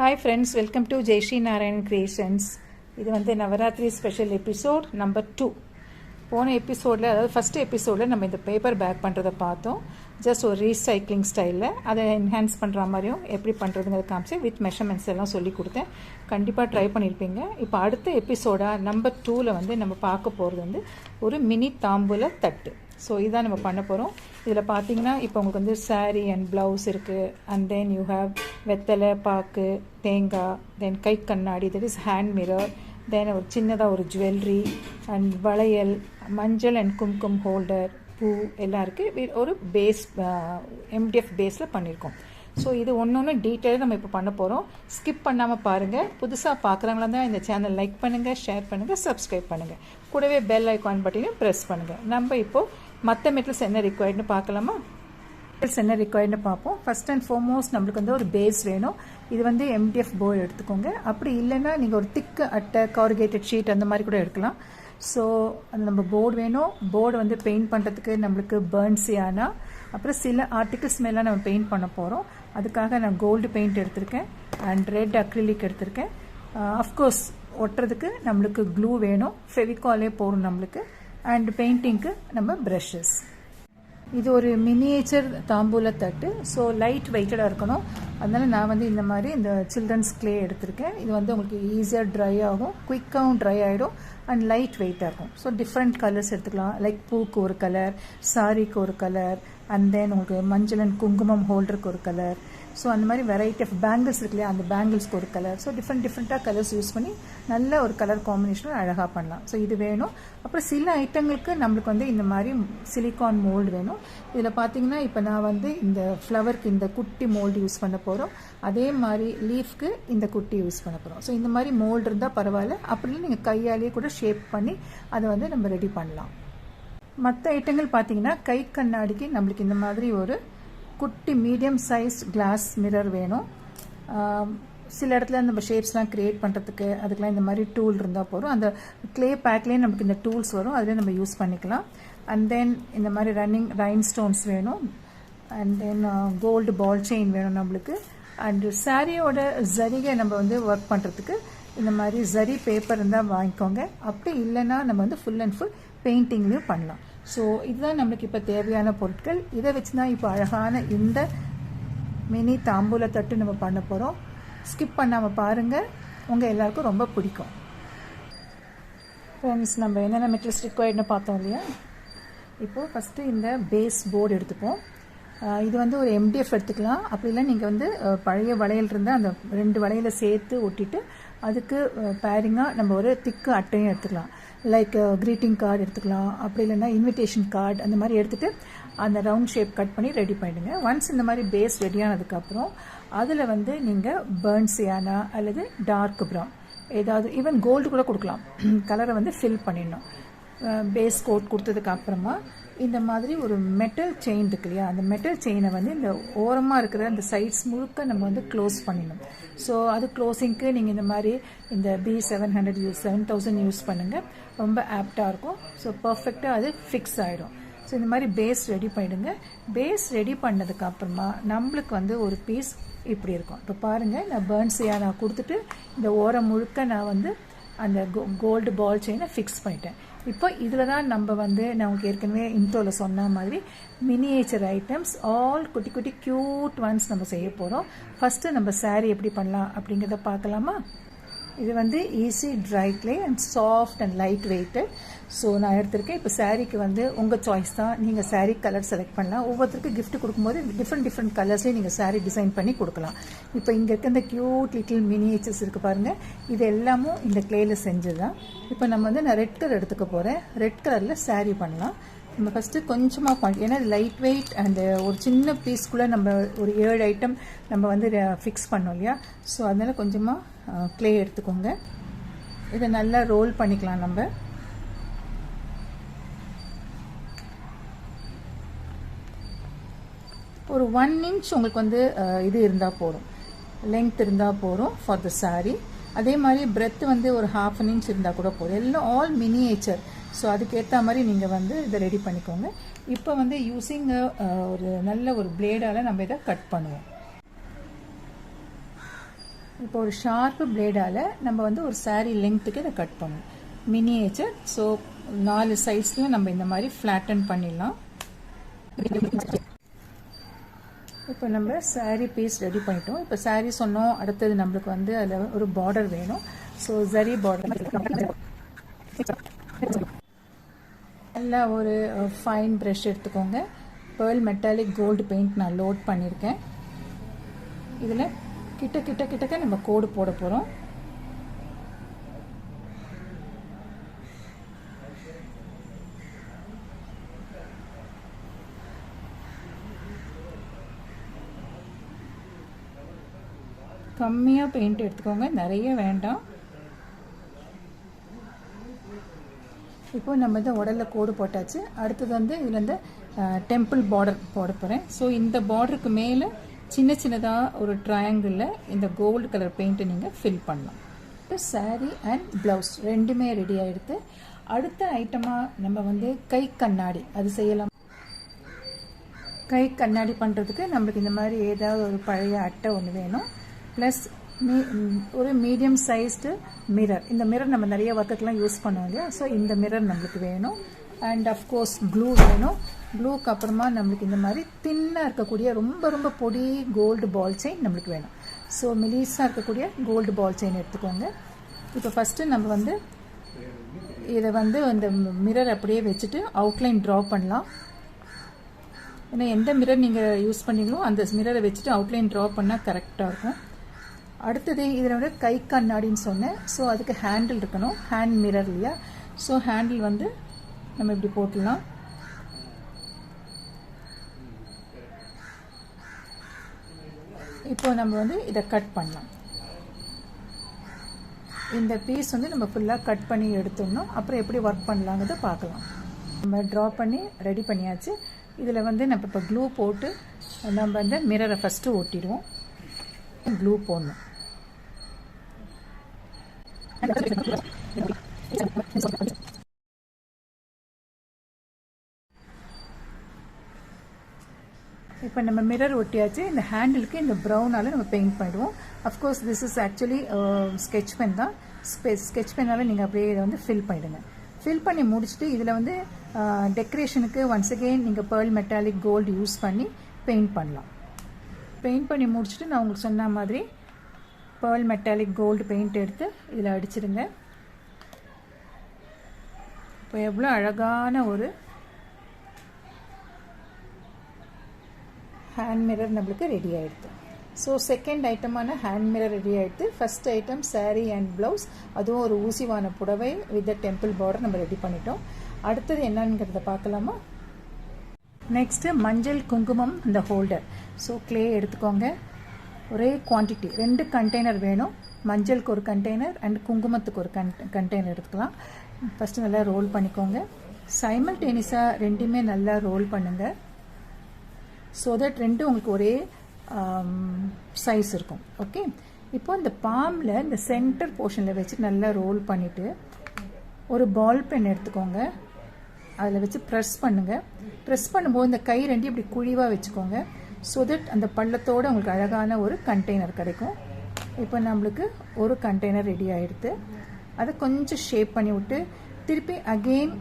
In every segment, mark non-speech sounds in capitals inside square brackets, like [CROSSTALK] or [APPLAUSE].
Hi friends welcome to Jaishree Narayan creations இது வந்து Navratri special episode number two போன எபிசோடில் அதாவது ஃபஸ்ட் எபிசோடில் நம்ம இந்த பேப்பர் பேக் பண்ணுறதை பார்த்தோம். ஜஸ்ட் ஒரு ரீசைக்ளிங் ஸ்டைலில் அதை என்ஹான்ஸ் பண்ணுற மாதிரியும் எப்படி பண்ணுறதுங்கிறத காமிச்சு வித் மெஷர்மெண்ட்ஸ் எல்லாம் சொல்லி கொடுத்தேன். கண்டிப்பாக ட்ரை பண்ணியிருப்பீங்க இப்போ அடுத்த எபிசோடாக நம்பர் டூவில் வந்து நம்ம பார்க்க போகிறது வந்து ஒரு மினி தாம்பூல தட்டு. ஸோ இதான் நம்ம பண்ண போகிறோம் இதில் பார்த்தீங்கன்னா இப்போ உங்களுக்கு வந்து சாரீ அண்ட் ப்ளவுஸ் இருக்குது அண்ட் தென் யூ ஹேவ் வெத்தலை பாக்கு தேங்காய் தென் கை கண்ணாடி that is hand mirror then ஒரு சின்னதாக ஒரு ஜுவல்லரி அண்ட் வளையல் மஞ்சள் அண்ட் கும்கும் ஹோல்டர் பூ எல்லாம் இருக்குது ஒரு பேஸ் எம்டிஎஃப் பேஸில் பண்ணியிருக்கோம் ஸோ இது ஒன்று ஒன்று டீட்டெயிலாக நம்ம இப்போ பண்ண போகிறோம் ஸ்கிப் பண்ணாமல் பாருங்கள் புதுசாக பார்க்குறவங்களா தான் இந்த சேனல் லைக் பண்ணுங்கள் ஷேர் பண்ணுங்கள் சப்ஸ்கிரைப் பண்ணுங்கள் கூடவே பெல் ஐக்கான் பட்டினையும் ப்ரெஸ் பண்ணுங்கள் நம்ம இப்போது மற்ற மெட்டல்ஸ் என்ன ரிக்வயர்டுன்னு பார்க்கலாமா? மெட்டல்ஸ் என்ன ரிக்வயர்டுன்னு பார்ப்போம். ஃபர்ஸ்ட் அண்ட் ஃபோர்மோஸ்ட் நம்மளுக்கு வந்து ஒரு பேஸ் வேணும். இது வந்து எம்டிஎஃப் போர்டு எடுத்துக்கோங்க. அப்படி இல்லைன்னா நீங்கள் ஒரு திக்கு அட்டை கார்கேட்டட் ஷீட் அந்த மாதிரி கூட எடுக்கலாம். ஸோ அந்த நம்ம போர்டு வேணும். போர்டு வந்து பெயிண்ட் பண்ணுறதுக்கு நம்மளுக்கு பேர்ன்ஸியானா அப்புறம் சில ஆர்டிகிள்ஸ் மேலாம் நம்ம பெயிண்ட் பண்ண போகிறோம் அதுக்காக நான் கோல்டு பெயிண்ட் எடுத்திருக்கேன். அண்ட் ரெட் அக்ரிலிக் எடுத்திருக்கேன். Uh, அஃப்கோர்ஸ் ஒட்டுறதுக்கு நம்மளுக்கு க்ளூ வேணும். ஃபெவிகாலே போகும் நம்மளுக்கு. அண்ட் பெயிண்டிங்க்கு நம்ம ப்ரஷஸ் இது ஒரு மினியேச்சர் தாம்பூல தட்டு. ஸோ லைட் வெயிட்டடாக இருக்கணும். அதனால் நான் வந்து இந்த மாதிரி இந்த சில்ட்ரன்ஸ் க்ளே எடுத்திருக்கேன். இது வந்து உங்களுக்கு ஈஸியாக ட்ரை ஆகும். குயிக்காகவும் ட்ரை ஆகிடும் அண்ட் லைட் வெயிட்டாக இருக்கும். ஸோ டிஃப்ரெண்ட் கலர்ஸ் எடுத்துக்கலாம். லைக் பூக்கு ஒரு கலர் சாரிக்கு ஒரு கலர் அண்ட் தென் உங்களுக்கு மஞ்சள் அண்ட் குங்குமம் ஹோல்டருக்கு ஒரு கலர் ஸோ அந்த மாதிரி வெரைட்டி ஆஃப் பேங்கிள்ஸ் இருக்கு இல்லையா? அந்த பேங்கிள்ஸ்க்கு ஒரு கலர் ஸோ டிஃப்ரெண்ட் டிஃப்ரெண்ட்டாக கலர்ஸ் யூஸ் பண்ணி நல்ல ஒரு கலர் காம்பினேஷனும் அழகாக பண்ணலாம். ஸோ இது வேணும். அப்புறம் சில ஐட்டங்களுக்கு நம்மளுக்கு வந்து இந்த மாதிரி சிலிகான் மோல்டு வேணும். இதில் பார்த்தீங்கன்னா இப்போ நான் வந்து இந்த ஃப்ளவருக்கு இந்த குட்டி மோல்டு யூஸ் பண்ண போகிறோம் அதே மாதிரி லீஃப்க்கு இந்த குட்டி யூஸ் பண்ண போகிறோம் ஸோ இந்த மாதிரி மோல்டு இருந்தால் பரவாயில்ல. அப்படின்னு நீங்கள் கையாலேயே கூட ஷேப் பண்ணி அதை வந்து நம்ம ரெடி பண்ணலாம். மற்ற ஐட்டங்கள் பார்த்தீங்கன்னா கை கண்ணாடிக்கு நம்மளுக்கு இந்த மாதிரி ஒரு குட்டி மீடியம் சைஸ் கிளாஸ் மிரர் வேணும். சில இடத்துல நம்ம ஷேப்ஸ்லாம் க்ரியேட் பண்ணுறதுக்கு அதுக்கெலாம் இந்த மாதிரி டூல் இருந்தால் போதும். அந்த க்ளே பேக்லேயே நமக்கு இந்த டூல்ஸ் வரும். அதில் நம்ம யூஸ் பண்ணிக்கலாம். அண்ட் தென் இந்த மாதிரி ரன்னிங் ரைன் ஸ்டோன்ஸ் வேணும் and then gold ball chain வேணும் நம்மளுக்கு. அண்டு சாரியோட ஜரிகை நம்ம வந்து ஒர்க் பண்ணுறதுக்கு இந்த மாதிரி ஜரி பேப்பர் இருந்தால் வாங்கிக்கோங்க. அப்படி இல்லைன்னா நம்ம வந்து ஃபுல் அண்ட் ஃபுல் பெயிண்டிங்லேயும் பண்ணலாம். ஸோ இதுதான் நம்மளுக்கு இப்போ தேவையான பொருட்கள். இதை வச்சு தான் இப்போ அழகான இந்த மினி தாம்பூல தட்டு நம்ம பண்ண போகிறோம் ஸ்கிப் பண்ணாமல் பாருங்கள் உங்கள் எல்லாருக்கும் ரொம்ப பிடிக்கும். ஃப்ரெண்ட்ஸ் நம்ம என்னென்ன மெட்டீரியல்ஸ் ரிக்வயர்ட்னு பார்த்தோம் இல்லையா? இப்போது ஃபஸ்ட்டு இந்த பேஸ் போர்டு எடுத்துப்போம். இது வந்து ஒரு எம்டிஎஃப் எடுத்துக்கலாம். அப்படிலாம் நீங்கள் வந்து பழைய வளையல் இருந்தால் அந்த ரெண்டு வளையலை சேர்த்து ஒட்டிட்டு அதுக்கு பேரிங்காக நம்ம ஒரு திக்கு அட்டையும் எடுத்துக்கலாம். லைக் க்ரீட்டிங் கார்டு எடுத்துக்கலாம். அப்படி இல்லைன்னா இன்விடேஷன் கார்டு அந்த மாதிரி எடுத்துகிட்டு அந்த ரவுண்ட் ஷேப் கட் பண்ணி ரெடி பண்ணிடுங்க. ஒன்ஸ் இந்த மாதிரி பேஸ் ரெடி ஆனதுக்கப்புறம் அதில் வந்து நீங்கள் பேர்ன்ஸியானா அல்லது டார்க் ப்ரௌன் ஏதாவது ஈவன் கோல்டு கூட கொடுக்கலாம். [CLEARS THROAT] கலரை வந்து ஃபில் பண்ணிடணும். பேஸ் கோட் கொடுத்ததுக்கு அப்புறமா இந்த மாதிரி ஒரு மெட்டல் செயின் இருக்கு இல்லையா? அந்த மெட்டல் செயினை வந்து இந்த ஓரமாக இருக்கிற அந்த சைட்ஸ் முழுக்க நம்ம வந்து க்ளோஸ் பண்ணிடணும் ஸோ அது க்ளோஸிங்க்கு நீங்கள் இந்த மாதிரி இந்த B seven hundred use seven thousand use பண்ணுங்கள் ரொம்ப ஆப்டாக இருக்கும். ஸோ பர்ஃபெக்டாக அது ஃபிக்ஸ் ஆகிடும் ஸோ இந்த மாதிரி பேஸ் ரெடி பண்ணிடுங்க. பேஸ் ரெடி பண்ணதுக்கு அப்புறமா நம்மளுக்கு வந்து ஒரு பீஸ் இப்படி இருக்கும். இப்போ பாருங்கள் நான் பேர்ன்ஸையாக நான் கொடுத்துட்டு இந்த ஓரம் முழுக்க நான் வந்து அந்த கோல்டு பால் செயினை ஃபிக்ஸ் பண்ணிட்டேன். இப்போ இதில் தான் நம்ம வந்து நான் உங்களுக்கு ஏற்கனவே இன்ட்ரோவில் சொன்ன மாதிரி மினியேச்சர் ஐட்டம்ஸ் ஆல் குட்டி குட்டி க்யூட் ஒன்ஸ் நம்ம செய்ய போகிறோம் ஃபஸ்ட்டு நம்ம சாரீ எப்படி பண்ணலாம் அப்படிங்கிறத பார்க்கலாமா? இது வந்து easy dry clay and soft and light weighted so நான் எடுத்திருக்கேன். இப்போ சாரீக்கு வந்து உங்கள் சாய்ஸ் தான். நீங்கள் சாரீ கலர் செலக்ட் பண்ணலாம். ஒவ்வொருத்தருக்கும் கிஃப்ட் கொடுக்கும்போது டிஃப்ரெண்ட் டிஃப்ரெண்ட் கலர்ஸ்லேயும் நீங்கள் சாரீ டிசைன் பண்ணி கொடுக்கலாம். இப்போ இங்கே இருக்க இந்த க்யூட் லிட்டில் மினியேச்சர்ஸ் இருக்குது பாருங்கள் இது எல்லாமும் இந்த கிளேயில் செஞ்சது தான் இப்போ நம்ம வந்து நான் ரெட் கலர் எடுத்துக்க போகிறேன் ரெட் கலரில் சாரீ பண்ணலாம். நம்ம ஃபஸ்ட்டு கொஞ்சமாக குவான்டி ஏன்னா லைட் வெயிட் அந்த ஒரு சின்ன பீஸ்க்குள்ளே நம்ம ஒரு ஏழு ஐட்டம் நம்ம வந்து ஃபிக்ஸ் பண்ணோம் இல்லையா? ஸோ அதனால் கொஞ்சமாக க்ளே எடுத்துக்கோங்க. இதை நல்லா ரோல் பண்ணிக்கலாம் நம்ம. ஒரு ஒன் இன்ச் உங்களுக்கு வந்து இது இருந்தால் போதும். லெங்க் இருந்தால் போதும் ஃபார் த சாரீ அதே மாதிரி பிரெத் வந்து ஒரு ஹாஃப் அன் இன்ச் இருந்தால் கூட போதும். எல்லாம் ஆல் மினியேச்சர் ஸோ அதுக்கேற்ற மாதிரி நீங்கள் வந்து இதை ரெடி பண்ணிக்கோங்க. இப்போ வந்து யூஸிங் ஒரு நல்ல ஒரு பிளேடால் நம்ம இதை கட் பண்ணுவோம். இப்போ ஒரு ஷார்ப்பு பிளேடால் நம்ம வந்து ஒரு சாரீ லெங்க்த்துக்கு இதை கட் பண்ணணும் மினியேச்சர் ஸோ நாலு சைஸ்லையும் நம்ம இந்த மாதிரி ஃப்ளாட்டன் பண்ணிடலாம். இப்போ நம்ம சாரீ பீஸ் ரெடி பண்ணிட்டோம். இப்போ சாரீ சொன்னோம் அடுத்தது நம்மளுக்கு வந்து அதில் ஒரு பார்டர் வேணும். ஸோ ஜரி பார்டர் நல்லா ஒரு ஃபைன் ப்ரெஷ் எடுத்துக்கோங்க. பேர்ல் மெட்டாலிக் கோல்டு பெயிண்ட் நான் லோட் பண்ணியிருக்கேன் இதில் கிட்ட கிட்ட கிட்டக்க நம்ம கோடு போட போகிறோம் கம்மியாக பெயிண்ட் எடுத்துக்கோங்க. நிறைய வேண்டாம். இப்போ நம்ம இந்த உடலில் கோடு போட்டாச்சு. அடுத்தது வந்து இதில் இந்த டெம்பிள் பார்டர் போட போகிறேன் ஸோ இந்த பார்டருக்கு மேலே சின்ன சின்னதாக ஒரு ட்ரையாங்கிளில் இந்த கோல்டு கலர் பெயிண்ட்டை நீங்கள் ஃபில் பண்ணலாம். இப்போ சாரீ அண்ட் ப்ளவுஸ் ரெண்டுமே ரெடி ஆகிடுது அடுத்த ஐட்டமாக நம்ம வந்து கை கண்ணாடி அது செய்யலாம். கை கண்ணாடி பண்ணுறதுக்கு நம்மளுக்கு இந்த மாதிரி ஏதாவது ஒரு பழைய அட்டை ஒன்று வேணும். ப்ளஸ் Mm, ஒரு மீடியம் சைஸ்டு மிரர் இந்த மிரர் நம்ம நிறைய ஒர்க்குக்கெலாம் யூஸ் பண்ணுவோம் இல்லையா? ஸோ இந்த மிரர் நம்மளுக்கு வேணும். அண்ட் அஃப்கோர்ஸ் க்ளூ வேணும். க்ளூக்கு அப்புறமா நம்மளுக்கு இந்த மாதிரி தின்னாக இருக்கக்கூடிய ரொம்ப ரொம்ப பொடி கோல்டு பால் செயின் நம்மளுக்கு வேணும். ஸோ மெலிஸாக இருக்கக்கூடிய கோல்டு பால் செயின் எடுத்துக்கோங்க. இப்போ ஃபஸ்ட்டு நம்ம வந்து இதை வந்து இந்த மிரர் அப்படியே வச்சுட்டு அவுட்லைன் ட்ரா பண்ணலாம். ஏன்னா எந்த மிரர் நீங்கள் யூஸ் பண்ணீங்களோ அந்த மிரரை வச்சுட்டு அவுட்லைன் ட்ரா பண்ணால் கரெக்டாக இருக்கும். அடுத்தது இதில் வந்து கை கண்ணாடின்னு சொன்னேன். ஸோ அதுக்கு ஹேண்டில் இருக்கணும். ஹேண்ட் மிரர் இல்லையா? ஸோ ஹேண்டில் வந்து நம்ம இப்படி போட்டுடலாம். இப்போ நம்ம வந்து இதை கட் பண்ணலாம். இந்த பீஸ் வந்து நம்ம ஃபுல்லாக கட் பண்ணி எடுத்துடணும். அப்புறம் எப்படி ஒர்க் பண்ணலாங்கிறத பார்க்கலாம். நம்ம ட்ரா பண்ணி ரெடி பண்ணியாச்சு. இதில் வந்து நம்ம இப்போ க்ளூ போட்டு நம்ம அந்த மிரரை ஃபஸ்ட்டு ஒட்டிடுவோம் க்ளூ போடணும். இப்போ நம்ம மிரர் ஒட்டியாச்சு. இந்த ஹேண்டிலுக்கு இந்த ப்ரௌனால் நம்ம பெயிண்ட் பண்ணிடுவோம். Of course this is actually sketch pen தான். ஸ்கெச் பென்னால் நீங்கள் அப்படியே இதை வந்து ஃபில் பண்ணிடுங்க. ஃபில் பண்ணி முடிச்சுட்டு இதில் வந்து டெக்கரேஷனுக்கு ஒன்ஸ் அகெயின் நீங்கள் பேர்ல் மெட்டாலிக் கோல்டு யூஸ் பண்ணி பெயிண்ட் பண்ணலாம். பெயிண்ட் பண்ணி முடிச்சுட்டு நான் உங்களுக்கு சொன்ன மாதிரி பேர்ல் மெட்டாலிக் கோல்டு பெயிண்ட் எடுத்து இதில் அடிச்சிருங்க. இப்போ எவ்வளோ அழகான ஒரு ஹேண்ட் மிரர் நம்மளுக்கு ரெடி ஆகிடுது ஸோ செகண்ட் ஐட்டமான ஹேண்ட் மிரர் ரெடி ஆகிடுது first item sari and blouse அதுவும் ஒரு ஊசிவான புடவை வித் டெம்பிள் பார்டர் நம்ம ரெடி பண்ணிட்டோம். அடுத்தது என்னங்கிறத பார்க்கலாமா? நெக்ஸ்ட்டு மஞ்சள் குங்குமம் அந்த ஹோல்டர் ஸோ க்ளே எடுத்துக்கோங்க. ஒரே குவான்டிட்டி ரெண்டு கண்டெய்னர் வேணும். மஞ்சளுக்கு ஒரு கண்டெய்னர் அண்ட் குங்குமத்துக்கு ஒரு கன் கண்டெய்னர் எடுத்துக்கலாம். ஃபஸ்ட்டு நல்லா ரோல் பண்ணிக்கோங்க. சைமல்டேனியஸாக ரெண்டுமே நல்லா ரோல் பண்ணுங்கள் ஸோ தட் ரெண்டும் உங்களுக்கு ஒரே um, சைஸ் இருக்கும். ஓகே இப்போ இந்த பாமில் இந்த சென்டர் போர்ஷனில் வச்சு நல்லா ரோல் பண்ணிவிட்டு ஒரு பால் பென் எடுத்துக்கோங்க. அதில் வச்சு ப்ரெஸ் பண்ணுங்கள் ப்ரெஸ் பண்ணும்போது இந்த கை ரெண்டையும் இப்படி குழிவாக வச்சுக்கோங்க. ஸோ தட் அந்த பள்ளத்தோடு உங்களுக்கு அழகான ஒரு கண்டெய்னர் கிடைக்கும். இப்போ நம்மளுக்கு ஒரு கண்டெய்னர் ரெடி ஆகிடுது அதை கொஞ்சம் ஷேப் பண்ணி விட்டு திருப்பி அகெயின்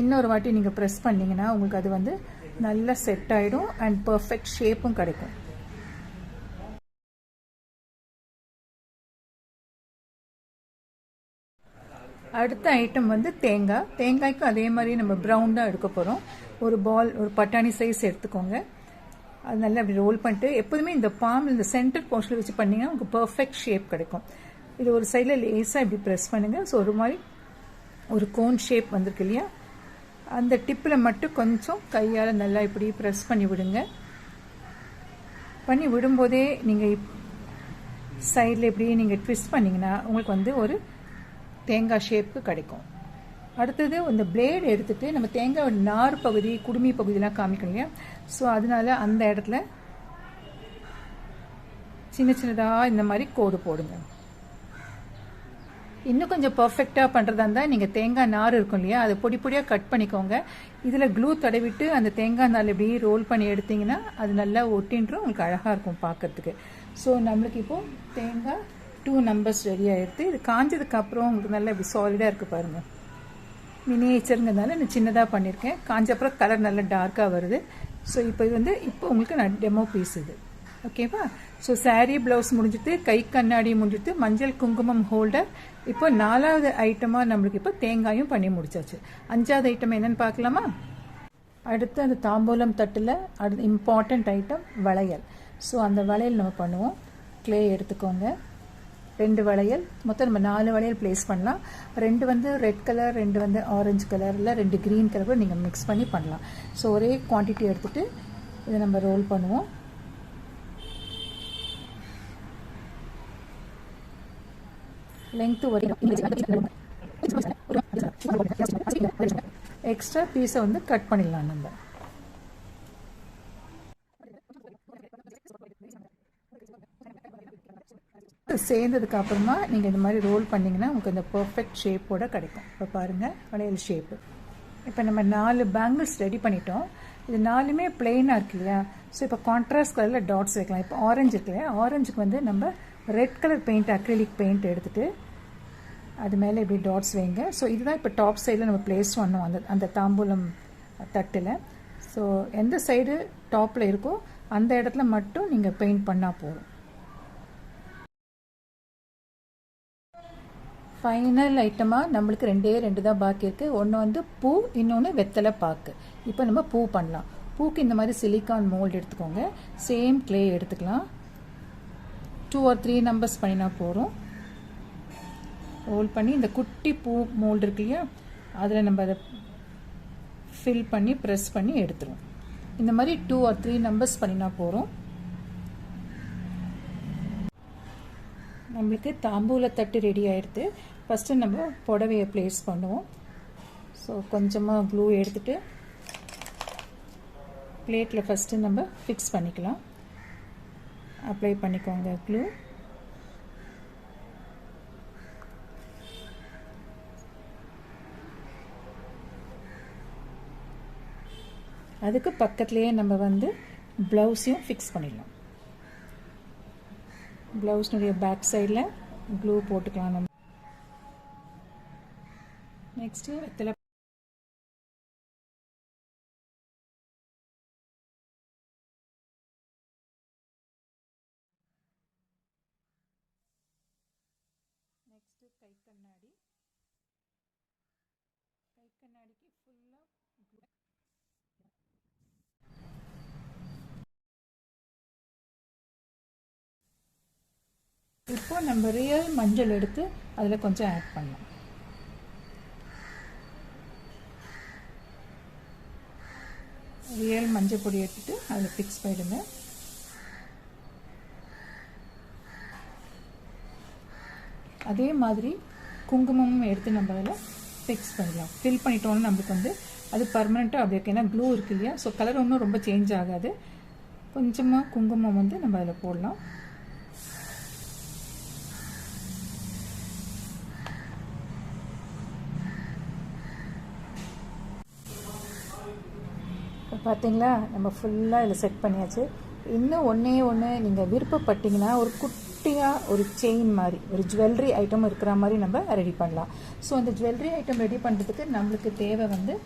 இன்னொரு வாட்டி நீங்கள் ப்ரெஸ் பண்ணிங்கன்னா உங்களுக்கு அது வந்து நல்லா செட் ஆகிடும் அண்ட் பர்ஃபெக்ட் ஷேப்பும் கிடைக்கும். அடுத்த ஐட்டம் வந்து தேங்காய். தேங்காய்க்கும் அதே மாதிரி நம்ம ப்ரௌன் தான் எடுக்க போகிறோம் ஒரு பால் ஒரு பட்டாணி சைஸ் எடுத்துக்கோங்க. அது நல்லா அப்படி ரோல் பண்ணிட்டு எப்போதுமே இந்த பாம் இந்த சென்டர் போர்ஷனில் வச்சு பண்ணிங்கன்னா உங்களுக்கு பர்ஃபெக்ட் ஷேப் கிடைக்கும். இது ஒரு சைடில் லேஸாக இப்படி ப்ரெஸ் பண்ணுங்கள் ஸோ ஒரு மாதிரி ஒரு கோன் ஷேப் வந்திருக்கு இல்லையா? அந்த டிப்பில் மட்டும் கொஞ்சம் கையால் நல்லா இப்படி ப்ரெஸ் பண்ணி விடுங்க. பண்ணி விடும்போதே நீங்கள் சைடில் இப்படி நீங்கள் ட்விஸ்ட் பண்ணிங்கன்னா உங்களுக்கு வந்து ஒரு தேங்காய் ஷேப்பு கிடைக்கும். அடுத்தது இந்த பிளேடு எடுத்துகிட்டு நம்ம தேங்காய் நார் பகுதி குடுமி பகுதியெலாம் காமிக்கணும் இல்லையா? ஸோ அதனால அந்த இடத்துல சின்ன சின்னதாக இந்த மாதிரி கோடு போடுங்க. இன்னும் கொஞ்சம் பர்ஃபெக்டாக பண்ணுறதா இருந்தால் நீங்கள் தேங்காய் நார் இருக்கும் இல்லையா? அதை பொடி பொடியாக கட் பண்ணிக்கோங்க. இதில் க்ளூ தடவிட்டு அந்த தேங்காய் நார் இப்படி ரோல் பண்ணி எடுத்தீங்கன்னா அது நல்லா ஒட்டின்றும் உங்களுக்கு அழகாக இருக்கும் பார்க்குறதுக்கு ஸோ நம்மளுக்கு இப்போது தேங்காய் டூ நம்பர்ஸ் ரெடி ஆகிடுது இது காஞ்சதுக்கப்புறம் உங்களுக்கு நல்லா இப்படி சாலிடாக இருக்குது பாருங்கள் மினியேச்சருங்கிறதுனால நான் சின்னதாக பண்ணியிருக்கேன் காஞ்சப்புறம் கலர் நல்லா டார்க்காக வருது. ஸோ இப்போ இது வந்து இப்போ உங்களுக்கு நான் டெமோ பீஸ் இது. ஓகேவா ஸோ சாரீ ப்ளவுஸ் முடிஞ்சுட்டு கை கண்ணாடி முடிஞ்சுட்டு மஞ்சள் குங்குமம் ஹோல்டர் இப்போ நாலாவது ஐட்டமாக நம்மளுக்கு இப்போ தேங்காயும் பண்ணி முடிச்சாச்சு. அஞ்சாவது ஐட்டம் என்னென்னு பார்க்கலாமா? அடுத்து அந்த தாம்பூலம் தட்டில் அடுத்து இம்பார்ட்டண்ட் ஐட்டம் வளையல். ஸோ அந்த வளையல் நம்ம பண்ணுவோம். க்ளே எடுத்துக்கோங்க. ரெண்டு வளையல் மொத்தம் நம்ம நாலு வளையல் ப்ளேஸ் பண்ணலாம் ரெண்டு வந்து ரெட் கலர் ரெண்டு வந்து ஆரஞ்சு கலரில் ரெண்டு க்ரீன் கலர் நீங்கள் மிக்ஸ் பண்ணி பண்ணலாம் ஸோ ஒரே குவான்டிட்டி எடுத்துகிட்டு இதை நம்ம ரோல் பண்ணுவோம் லெங்க்த்து ஒரே எக்ஸ்ட்ரா பீஸை வந்து கட் பண்ணிடலாம் நம்ம சேர்ந்ததுக்கு அப்புறமா நீங்கள் இந்த மாதிரி ரோல் பண்ணிங்கன்னா உங்களுக்கு இந்த பர்ஃபெக்ட் ஷேப்போட கிடைக்கும். இப்போ பாருங்கள் வளையல் ஷேப்பு இப்போ நம்ம நாலு பேங்கிள்ஸ் ரெடி பண்ணிட்டோம். இது நாலுமே பிளெயினாக இருக்கு இல்லையா? ஸோ இப்போ கான்ட்ராஸ்ட் கலரில் டாட்ஸ் வைக்கலாம். இப்போ ஆரஞ்சு இருக்கு இல்லையா? ஆரஞ்சுக்கு வந்து நம்ம red colour paint acrylic paint எடுத்துகிட்டு அது மேலே இப்படி டாட்ஸ் வைங்க. ஸோ இதுதான் இப்போ டாப் சைடில் நம்ம பிளேஸ் பண்ணோம் அந்த அந்த தாம்பூலம் தட்டில். ஸோ எந்த சைடு டாப்பில் இருக்கோ அந்த இடத்துல மட்டும் நீங்கள் பெயிண்ட் பண்ணால் போதும். ஃபைனல் ஐட்டமாக நம்மளுக்கு ரெண்டே ரெண்டு தான் பாக்கி இருக்குது ஒன்று வந்து பூ இன்னொன்று வெத்தலை பாக்கு. இப்போ நம்ம பூ பண்ணலாம். பூக்கு இந்த மாதிரி சிலிக்கான் மோல்டு எடுத்துக்கோங்க. சேம் க்ளே எடுத்துக்கலாம். டூ ஆர் த்ரீ நம்பர்ஸ் பண்ணினா போகிறோம் ஹோல்ட் பண்ணி இந்த குட்டி பூ மோல்டு இருக்கு இல்லையா? அதில் நம்ம அதை ஃபில் பண்ணி ப்ரெஸ் பண்ணி எடுத்துருவோம். இந்த மாதிரி டூ ஆர் த்ரீ நம்பர்ஸ் பண்ணினா போகிறோம் நம்மளுக்கு தாம்பூல தட்டு ரெடி ஆகிடுது ஃபஸ்ட்டு நம்ம புடவையை ப்ளேஸ் பண்ணுவோம். ஸோ கொஞ்சமாக க்ளூ எடுத்துகிட்டு பிளேட்டில் ஃபஸ்ட்டு நம்ம ஃபிக்ஸ் பண்ணிக்கலாம். அப்ளை பண்ணிக்கோங்க க்ளூ அதுக்கு பக்கத்துலேயே நம்ம வந்து ப்ளவுஸையும் ஃபிக்ஸ் பண்ணிடலாம். ப்ளவுஸ்னுடைய பேக் சைடில் க்ளூ போட்டுக்கலாம் நம்ம நெக்ஸ்ட்டு வெத்தலை நெக்ஸ்ட்டு கை கண்ணாடி. கை கண்ணாடிக்கு ஃபுல்லாக இப்போ நம்ம ரியல் மஞ்சள் எடுத்து அதில் கொஞ்சம் ஆட் பண்ணலாம். ரியல் மஞ்சள் பொடி எடுத்துட்டு அதில் ஃபிக்ஸ் பண்ணிடுங்க. அதே மாதிரி குங்குமமும் எடுத்து நம்ம அதில் ஃபிக்ஸ் பண்ணிடலாம் ஃபில் பண்ணிட்டோம்னு நம்மளுக்கு வந்து அது பர்மனெண்ட்டாக அப்படி இருக்கு. ஏன்னா க்ளூ இருக்கு இல்லையா? ஸோ கலர் ஒன்றும் ரொம்ப சேஞ்ச் ஆகாது. கொஞ்சமாக குங்குமம் வந்து நம்ம அதில் போடலாம். பார்த்தீங்களா நம்ம ஃபுல்லாக இதில் செட் பண்ணியாச்சு. இன்னும் ஒன்றே ஒன்று நீங்கள் விருப்பப்பட்டீங்கன்னா ஒரு குட்டியாக ஒரு செயின் மாதிரி ஒரு ஜுவல்லரி ஐட்டம் இருக்கிற மாதிரி நம்ம ரெடி பண்ணலாம். ஸோ அந்த ஜுவல்லரி ஐட்டம் ரெடி பண்ணுறதுக்கு நம்மளுக்கு தேவை வந்து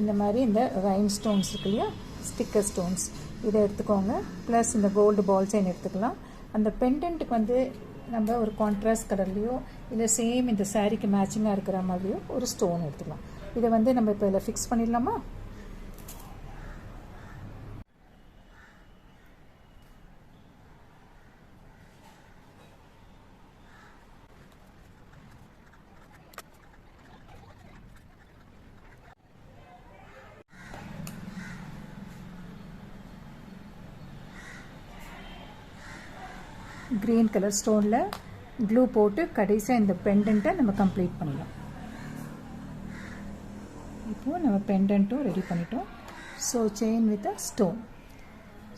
இந்த மாதிரி இந்த ரைன் ஸ்டோன்ஸ் இருக்கு இல்லையா? ஸ்டிக்கர் ஸ்டோன்ஸ் இதை எடுத்துக்கோங்க. ப்ளஸ் இந்த கோல்டு பால் செயின் எடுத்துக்கலாம். அந்த பெண்டன்ட்டுக்கு வந்து நம்ம ஒரு கான்ட்ராஸ்ட் கலர்லேயோ இல்லை சேம் இந்த சாரீக்கு மேட்சிங்காக இருக்கிற மாதிரியோ ஒரு ஸ்டோன் எடுத்துக்கலாம். இதை வந்து நம்ம இப்போ இதில் ஃபிக்ஸ் பண்ணிடலாமா? க்ரீன் கலர் ஸ்டோனில் க்ளூ போட்டு கடைசியாக இந்த பெண்டண்ட்டை நம்ம கம்ப்ளீட் பண்ணலாம். இப்போது நம்ம பெண்டன்ட்டும் ரெடி பண்ணிட்டோம். So chain with a stone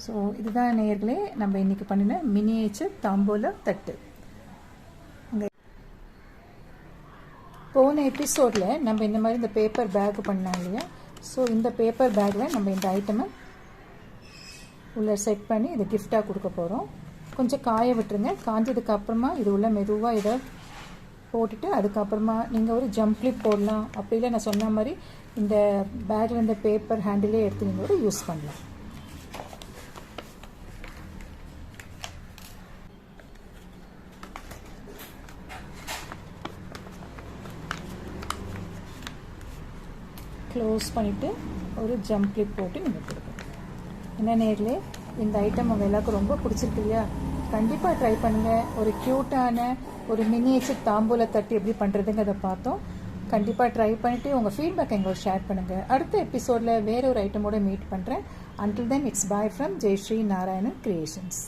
so இதுதான் நேர்களே நம்ம இன்றைக்கி பண்ணின மினியேச்சர் தாம்போல தட்டு. போன எபிசோடில் நம்ம இந்த மாதிரி இந்த பேப்பர் பேக் பண்ணோம் இல்லையா? ஸோ இந்த பேப்பர் பேக்கில் நம்ம இந்த ஐட்டமை உள்ளே செட் பண்ணி இதை கிஃப்டாக கொடுக்க போகிறோம் கொஞ்சம் காய விட்டுருங்க. காஞ்சதுக்கு அப்புறமா இது உள்ள மெதுவாக இதை போட்டுட்டு அதுக்கப்புறமா நீங்கள் ஒரு ஜம்ப் கிளிப் போடலாம். அப்படி இல்லை நான் சொன்ன மாதிரி இந்த பேக்கில் இந்த பேப்பர் ஹேண்டிலே எடுத்து நீங்கள் ஒரு யூஸ் பண்ணலாம். க்ளோஸ் பண்ணிவிட்டு ஒரு ஜம்ப் கிளிப் போட்டு நீங்கள் கொடுக்கணும் என்ன நேரில்? இந்த ஐட்டம் அவங்க எல்லாருக்கும் ரொம்ப பிடிச்சிருக்கு இல்லையா? கண்டிப்பாக ட்ரை பண்ணுங்கள் ஒரு க்யூட்டான ஒரு மினியேச்சர் தாம்பூல தட்டு எப்படி பண்ணுறதுங்கிறத பார்த்தோம். கண்டிப்பாக ட்ரை பண்ணிவிட்டு உங்கள் ஃபீட்பேக் எங்களோட ஷேர் பண்ணுங்கள் அடுத்த எபிசோடில் வேற ஒரு ஐட்டமோட மீட் பண்ணுறேன் until then it's bye from Jaishree Narayanan creations